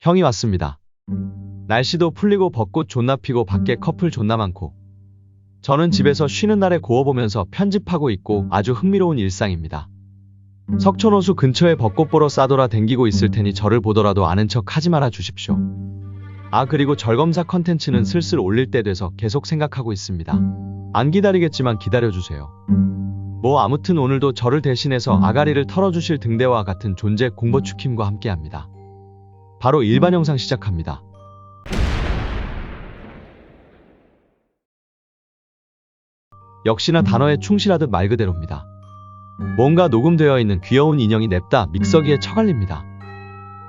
형이 왔습니다. 날씨도 풀리고 벚꽃 존나 피고 밖에 커플 존나 많고 저는 집에서 쉬는 날에 고어 보면서 편집하고 있고 아주 흥미로운 일상입니다. 석촌호수 근처에 벚꽃 보러 싸돌아 댕기고 있을 테니 저를 보더라도 아는 척 하지 말아 주십시오. 아 그리고 절검사 컨텐츠는 슬슬 올릴 때 돼서 계속 생각하고 있습니다. 안 기다리겠지만 기다려주세요. 뭐 아무튼 오늘도 저를 대신해서 아가리를 털어주실 등대와 같은 존재 공보축힘과 함께합니다. 바로 일반 영상 시작합니다. 역시나 단어에 충실하듯 말 그대로입니다. 뭔가 녹음되어 있는 귀여운 인형이 냅다 믹서기에 처갈립니다.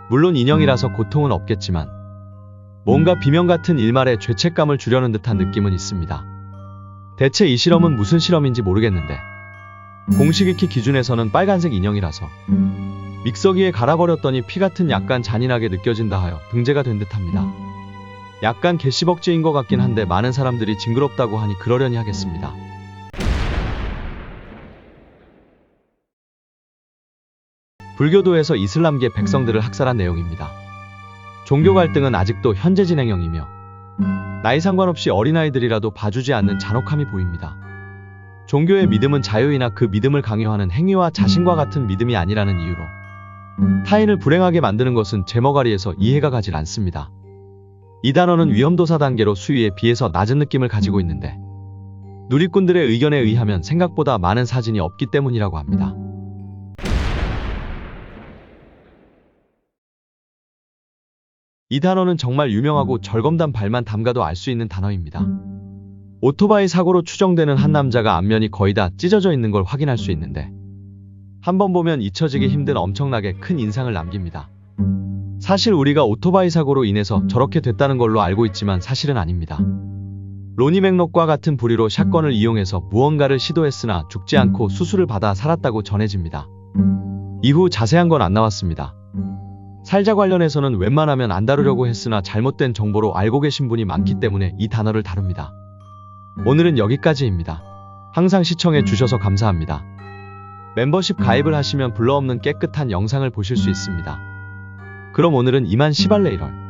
물론 인형이라서 고통은 없겠지만 뭔가 비명 같은 일말의 죄책감을 주려는 듯한 느낌은 있습니다. 대체 이 실험은 무슨 실험인지 모르겠는데 공식 익히 기준에서는 빨간색 인형이라서 믹서기에 갈아버렸더니 피 같은 약간 잔인하게 느껴진다 하여 등재가 된 듯합니다. 약간 개시벅지인 것 같긴 한데 많은 사람들이 징그럽다고 하니 그러려니 하겠습니다. 불교도에서 이슬람계 백성들을 학살한 내용입니다. 종교 갈등은 아직도 현재 진행형이며 나이 상관없이 어린아이들이라도 봐주지 않는 잔혹함이 보입니다. 종교의 믿음은 자유이나 그 믿음을 강요하는 행위와 자신과 같은 믿음이 아니라는 이유로 타인을 불행하게 만드는 것은 제머가리에서 이해가 가질 않습니다. 이 단어는 위험도사 단계로 수위에 비해서 낮은 느낌을 가지고 있는데 누리꾼들의 의견에 의하면 생각보다 많은 사진이 없기 때문이라고 합니다. 이 단어는 정말 유명하고 절검단 발만 담가도 알 수 있는 단어입니다. 오토바이 사고로 추정되는 한 남자가 앞면이 거의 다 찢어져 있는 걸 확인할 수 있는데 한 번 보면 잊혀지기 힘든 엄청나게 큰 인상을 남깁니다. 사실 우리가 오토바이 사고로 인해서 저렇게 됐다는 걸로 알고 있지만 사실은 아닙니다. 로니 맥록과 같은 부리로 샷건을 이용해서 무언가를 시도했으나 죽지 않고 수술을 받아 살았다고 전해집니다. 이후 자세한 건 안 나왔습니다. 살자 관련해서는 웬만하면 안 다루려고 했으나 잘못된 정보로 알고 계신 분이 많기 때문에 이 단어를 다룹니다. 오늘은 여기까지입니다. 항상 시청해 주셔서 감사합니다. 멤버십 가입을 하시면 블러 없는 깨끗한 영상을 보실 수 있습니다. 그럼 오늘은 이만 시발레 이럴.